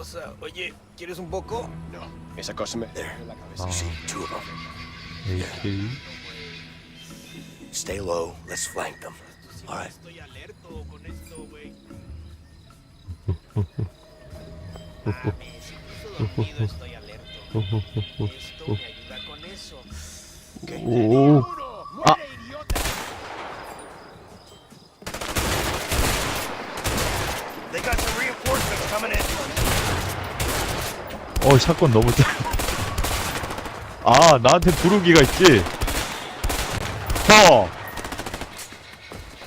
cosa. Oye, ¿quieres un poco? No, esa cosa me... There. Ah. You see, two of them. AK Stay low. Let's flank them. All right. Estoy alerto con esto, güey. dormido, estoy alerto. Esto me ayuda con eso. 어 샷건 너무 짜. 아 나한테 부르기가 있지. 허.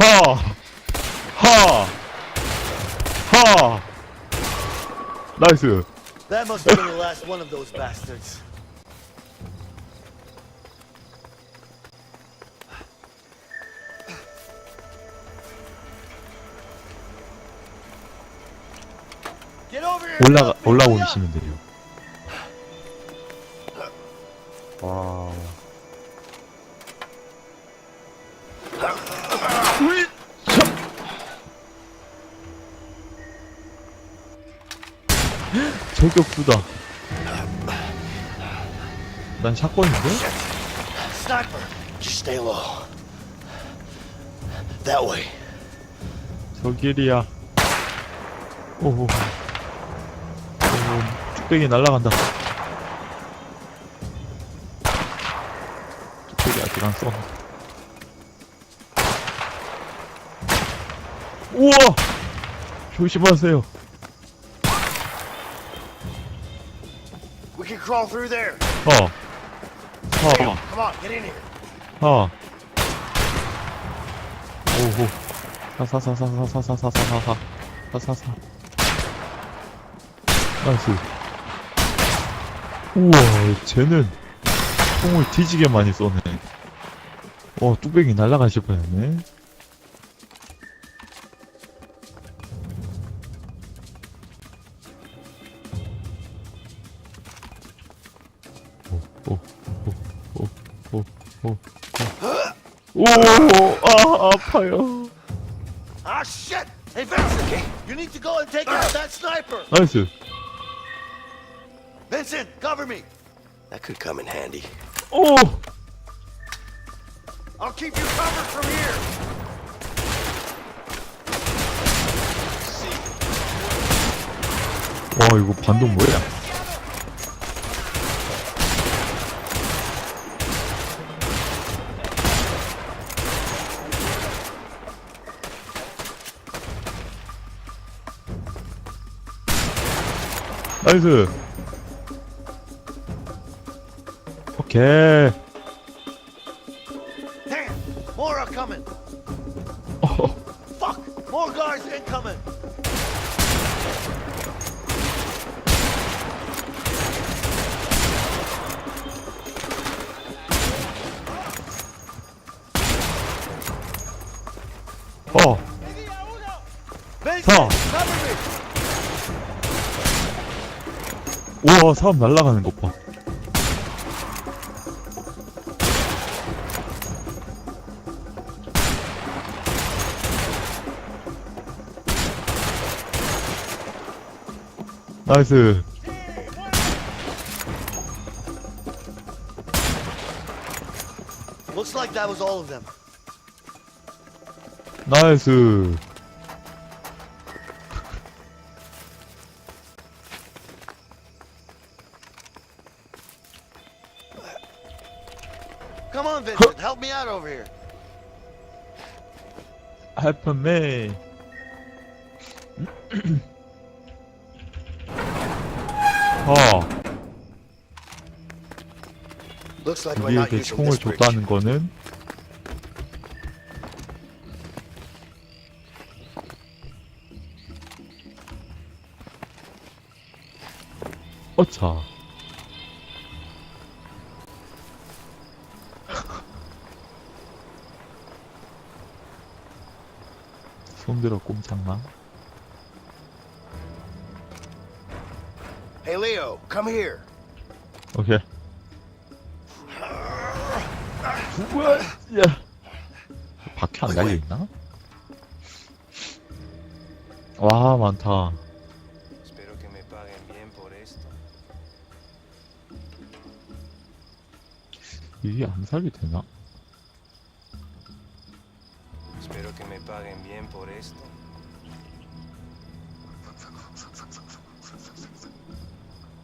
허. 허. 허. 나이스. That must have been the last one of those bastards. Get over here! 올라가 올라오시면 돼요. 저격수다. 난 샷건인데? Sniper. Stay low. That way. 저 길이야. 오호. 오, 뚝배기 날라간다. 뚝배기 아직 안 써. 우와! 조심하세요. Crawl through there. 어. 어. Come on, get in here. 어. 오호. 사사사사사사사사사사. 사사사. 나이스. 우와, 쟤는 총을 뒤지게 많이 쏘네. 어, 뚝배기 날아가실 뻔했네. 오, 아, 아파요. Ah, shit! Hey, Vincent! You need to go and take out that sniper! 나이스. Vincent, cover me! That could come in handy. 오! I'll keep you covered from here! 와, 이거 반동 뭐야? 나이스. 오케이. 우와, 사람 날아가는 것 봐. 나이스. Looks like that was all of them. 나이스. Over here. Help me. 어, Looks like we're not 우리에게 using 총을 this bridge. 줬다는 거는 어차 손들어 꼼짝마 Hey, Leo, come here. 오케이 우와 야 바퀴 안 달려 있나? 와 많다 Espero que me paguen bien por esto. 이게 암살이 되나? Por esto.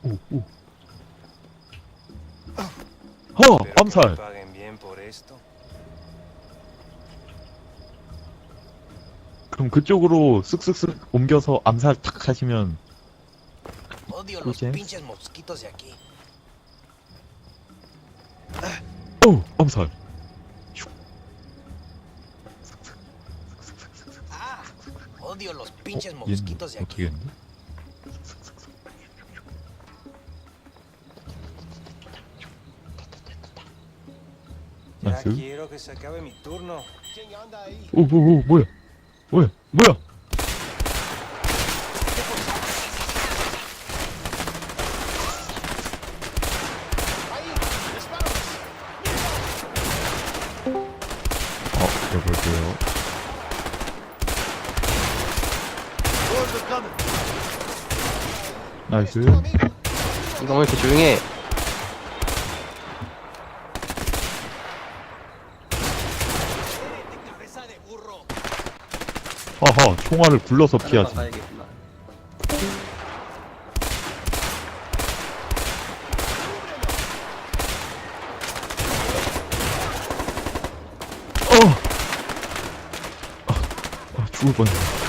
오오 허! Espero que me 암살! paguen bien por esto. 그럼 그쪽으로 쓱쓱쓱 옮겨서 암살 탁 하시면 Odio los James? pinches mosquitos de aquí. 오! 암살! Pinches 얘는 mosquitos de 어떻게 aquí. 했는데? Ya 나이스 quiero que se acabe mi turno. 오, 오, 오, 뭐야? 뭐야? 뭐야? 어, 해볼게요. Doors are coming. 나이스. 이거 왜 이렇게 조용해? 하하, 총알을 굴러서 피하지. 가야겠구나. 어! 아, 아, 죽을 뻔했네.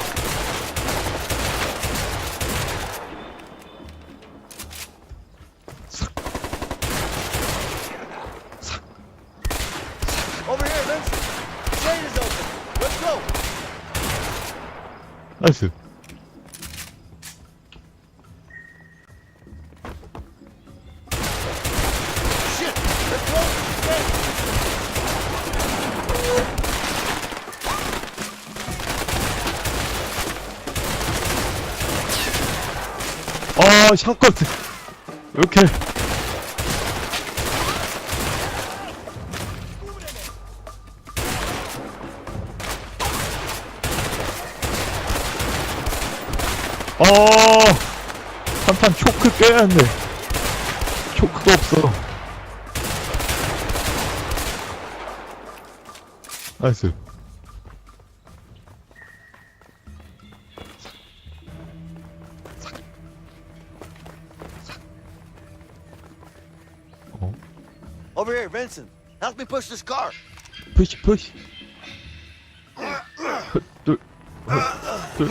샷건! 이렇게. 아, 한판 초크 깨야 했네. 초크가 없어. 나이스. Push this car. 푸시 푸시 헛, 둘, 헛, 둘.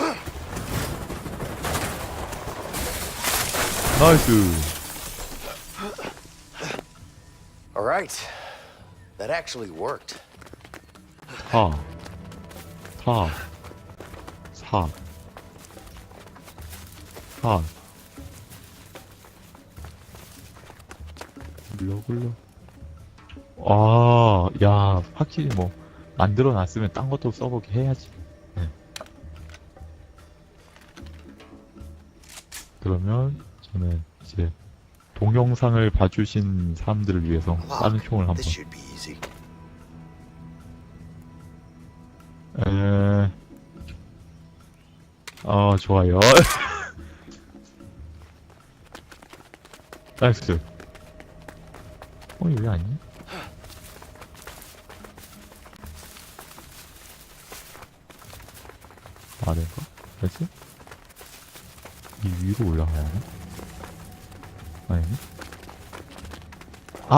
나이스 All right. That actually worked. 사, 사, 사, 사. 굴러 굴러. 아, 야, 확실히 뭐 만들어 놨으면 딴 것도 써보게 해야지. 네. 그러면 저는 이제 동영상을 봐주신 사람들을 위해서 다른 총을 한번. 에... 어, 좋아요. 나이스. 어, 여기 아니야? 아래가? 됐지? 이 위로 올라가야 하나? 아니네? 아!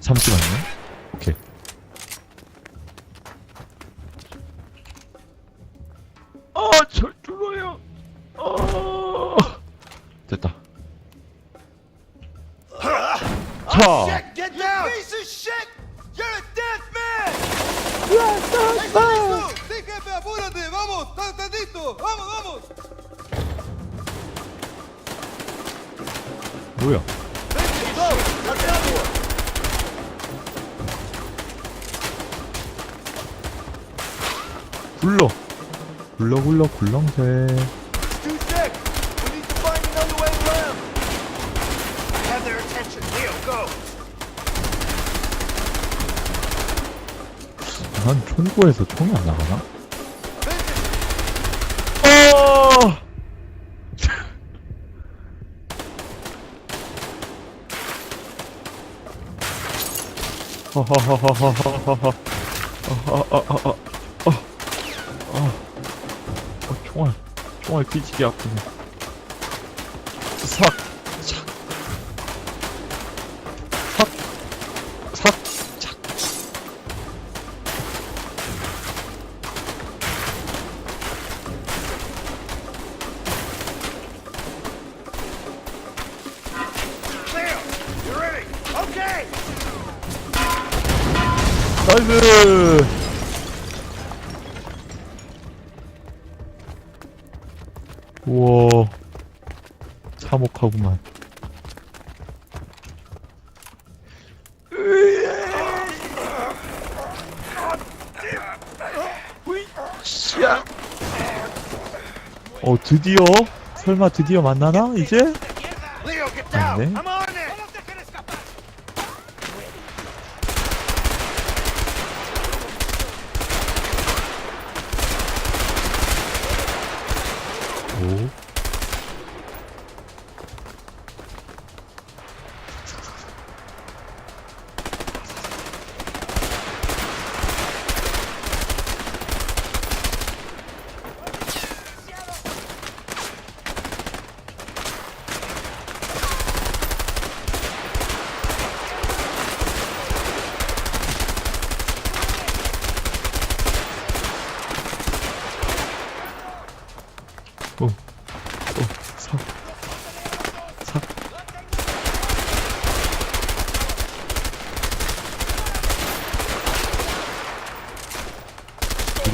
잠시만요. 오케이. 뭐야? 굴러. 굴러, 굴러, 굴렁쇠. 난 총구에서 총이 안 나가나? 아아아아아. 아. 아. 아, 총알. 총알 뒤지게 아프네. 삭. 으쌰. 어, 드디어? 설마 드디어 만나나, 이제? Get down. 네. I'm on it. 오. 오, 오, 삭, 삭.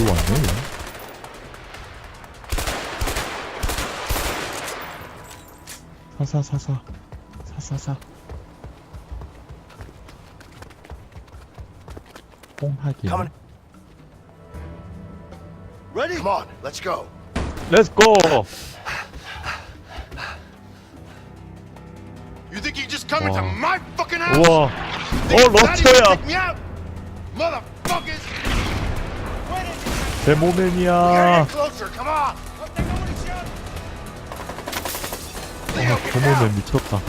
들어왔네, 얘. 사사사사, 사사사. 뽕하기. Coming. Ready? Come on, let's go. Let's go! You think you just come Wow. into my fucking house? 우와, 어, Think you're not even 러스터야! take me out? Motherfuckers! On! 아, 저 모멘 미쳤다.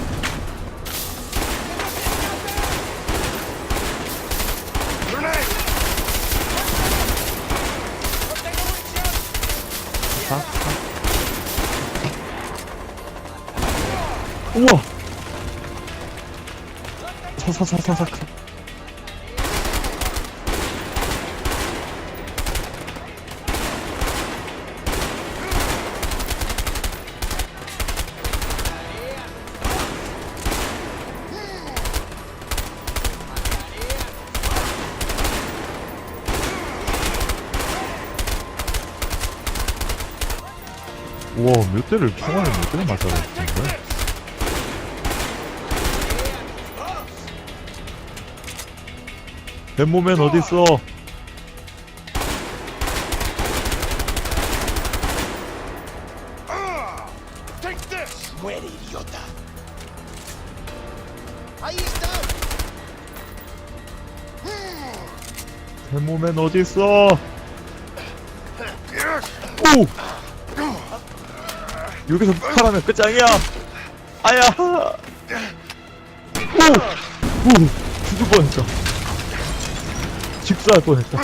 사, 사. 우와! 사사사사사. 대를, 총알을 몇 대를 맞아야 되는 거야? 뱀모맨 어딨어? 뱀모맨 어딨어? 여기서 폭발하면 끝장이야! 아야! 오! 오! 죽을 뻔했다. 직수할 뻔했다.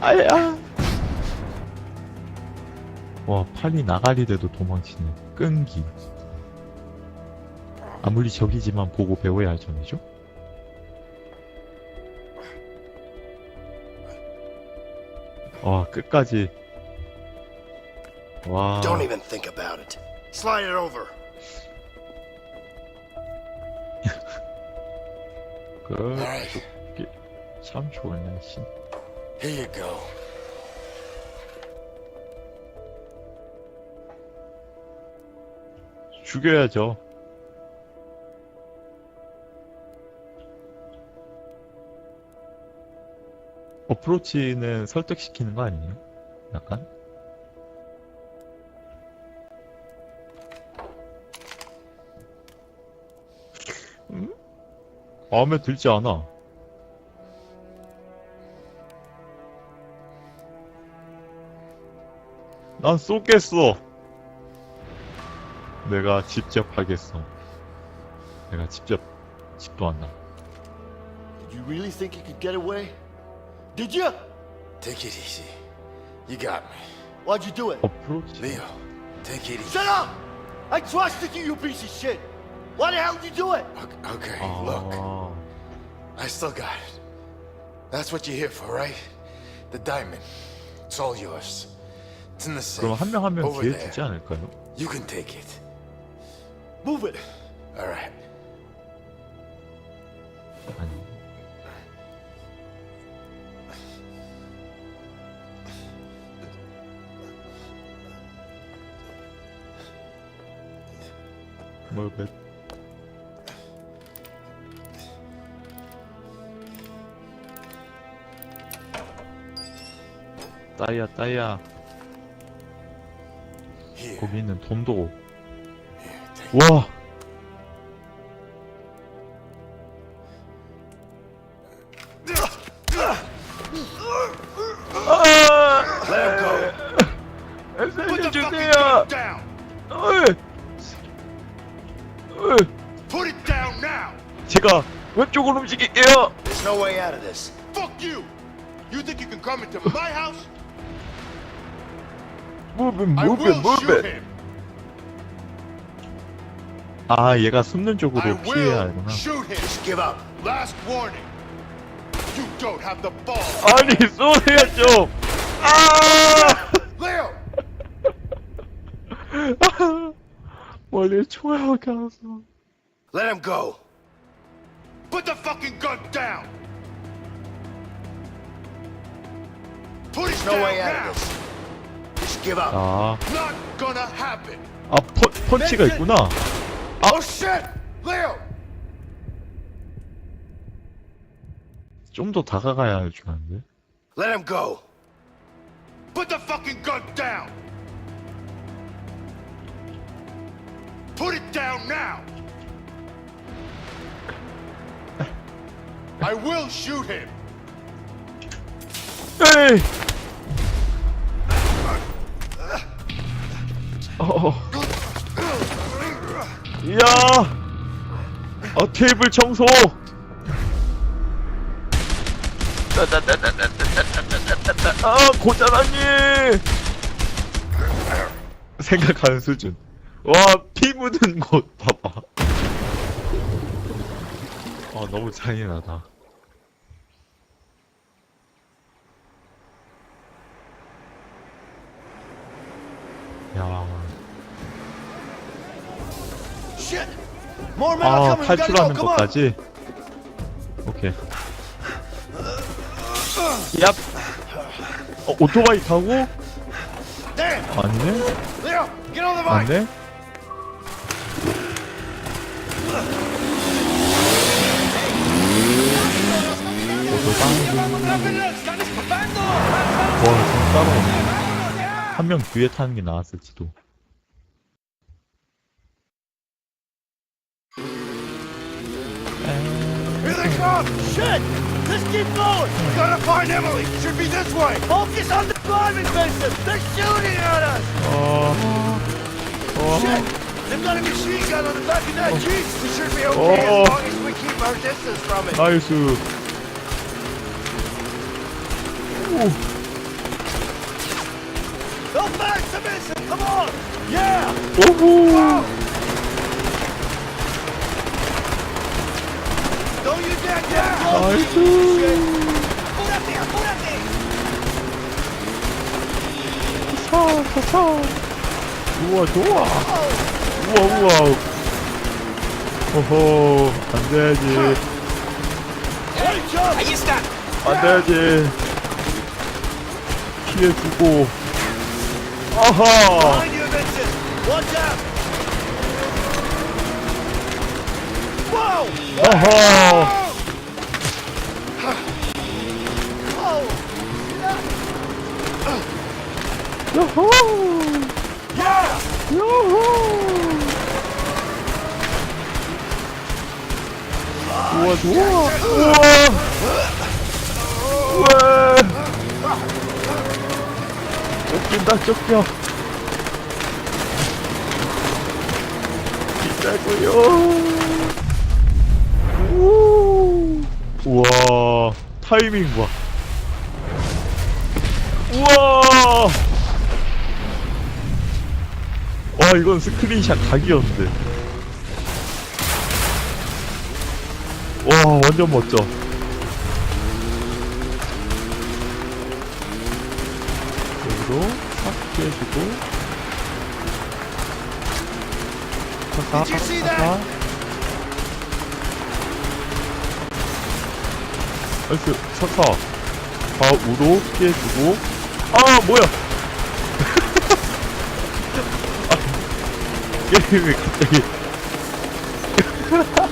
아야! 와, 팔이 나가리 돼도 도망치네. 끈기. 아무리 적이지만 보고 배워야 할 점이죠? 와, 끝까지. 와. Don't even think about it. Slide it over. 그, Alright, 참 좋네, 씨. here you go. 죽여야죠. 어프로치는 설득시키는 거 아니에요? 약간? 마음에 들지 않아. 난 쏘겠어. 내가 직접 하겠어. 내가 직접 집도 안 나. You really think you could get away? Did you? Take it easy. You got me. Why'd you do it? 어프로치 Leo, take it easy. Shut up! I trusted you, you piece of shit. Why the hell did you do it? Ok- Okay, look. 아 I still got it. That's what you're here for, right? The diamond. It's all yours. It's in the safe. 그럼 한 명 한 명 over 기회 there. 주지 않을까요? You can take it. Move it. All right. 아니 뭘 bet? 따이야 따이야. 거기 있는 돈도. 와 살려주세요. Put it down now. 제가 왼쪽으로 움직일게요 There's no way out of this. Fuck you. You think you can come into my house? 무빙 I 무빙 will shoot 무빙 him. 아 얘가 숨는 I 쪽으로 피해야 will 하구나 shoot him. Just give up. Last warning. You don't have the ball. 아니 쏘세요 좀 아! Leo, 머리에 총알 켜서 let him go. Put the fucking gun down. Put it There's no down way out now. of this. Give up. 아, Not gonna happen. 아 펀, 펀치가 있구나 Oh shit, Leo. 좀 더 다가가야 할 줄 아는데 Let him go. Put the fucking gun down. Put it down now. I will shoot him. 에이 어 이야! 어 테이블 청소! 아 고자라니 생각하는 수준. 와 피 묻은 곳 봐봐. 아 너무 잔인하다. 야 아. 탈출하는. 것까지? 오케이. 얍! 어, 오토바이 타고? 아니네? 안돼? 와, 지금 따라오네. 한명 뒤에 타는 게 나았을지도. it! Just keep going! We gotta find Emily! Should be this way! Focus on the climbing fences! They're shooting at us! Oh. oh. Shit! They've got a machine gun on the back of that oh. jeep! We should be okay oh. as long as we keep our distance from it! Nice. Ooh. Don't back submission! Come on! Yeah! Woohoo! 나이스. 차. 우와, 좋아. 우와, 우와. 오호, 안 돼야지. Hey, jump. 안 돼야지. 피해주고. 아하! Behind you, Vincent. Watch out. Whoa. 아하! Yeah. 야호! 우와, 좋아. 우와! 우와! 쫓긴다, 쫓겨. 우! 우와 타이밍 봐 이건 스크린샷 각이었는데. 와 완전 멋져. 여기로 싹 피해주고. see 사사 나이스 사사 좌우로 피해주고. 아 뭐야 게임이 갑자기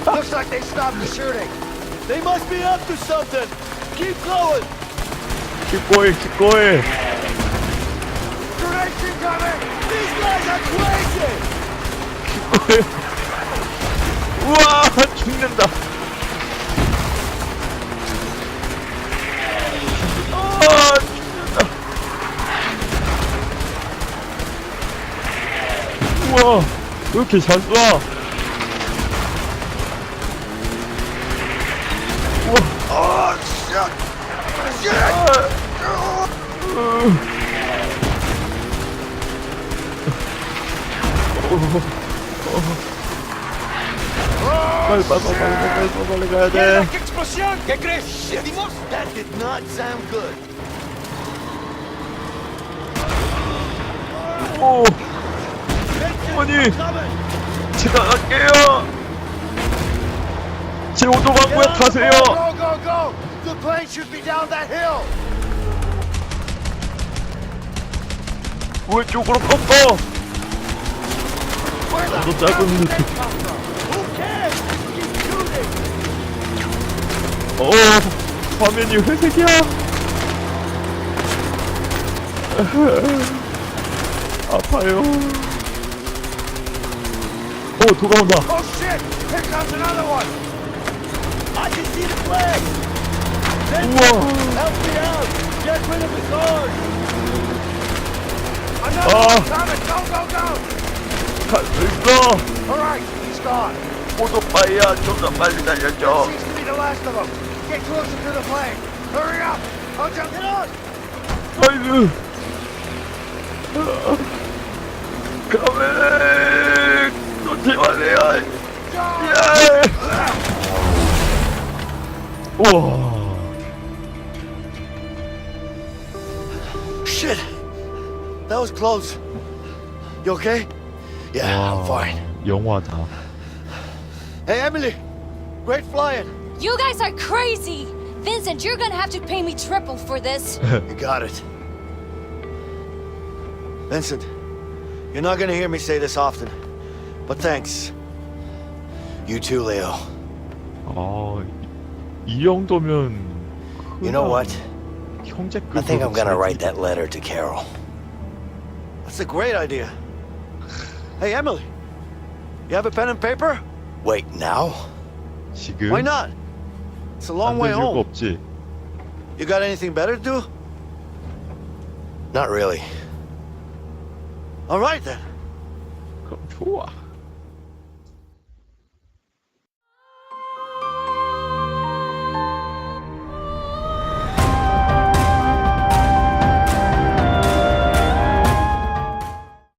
Looks like they stopped the shooting. They must be up to something. Keep going. keep going keep going Grenades incoming. These guys are crazy. 우와 죽는다 이렇게 잘 쏴? 우와 빨리 빨리 빨리 빨리 빨리 빨리 가야 돼. That did not sound good. 오 어머니 제가 갈게요 제 오토방구에 타세요 Go, go, go. The plane should be down that hill. 왼쪽으로 꺾어 너 짧은? Keep shooting. 어 화면이 회색이야 아파요 오 돌아온다 Oh shit! Here comes another one. I can see the flag. 우와 Help me out. Get rid of the guard. Another Ah. one coming. Go, go, go. 갈수 있어 All right, he's gone. 오토바이야 좀더 빨리 달려줘 Seems to be the last of them. Get closer to the plane. Hurry up. I'll jump it on. 나이스 가 Yeah! Whoa! Shit! That was close. You okay? Yeah, wow. I'm fine. 勇往堂. Hey, Emily! Great flying! You guys are crazy! Vincent, you're gonna have to pay me triple for this. you got it. Vincent, you're not gonna hear me say this often. but thanks. You too, Leo. 아, 이 정도면 You know what? 형제급 I think I'm gonna write that letter to Carol. That's a great idea. Hey, Emily. You have a pen and paper? Wait, now? 지금 Why not? It's a long way 만들 이유가 home. 없지 You got anything better to do? Not really. All right then. 그럼 좋아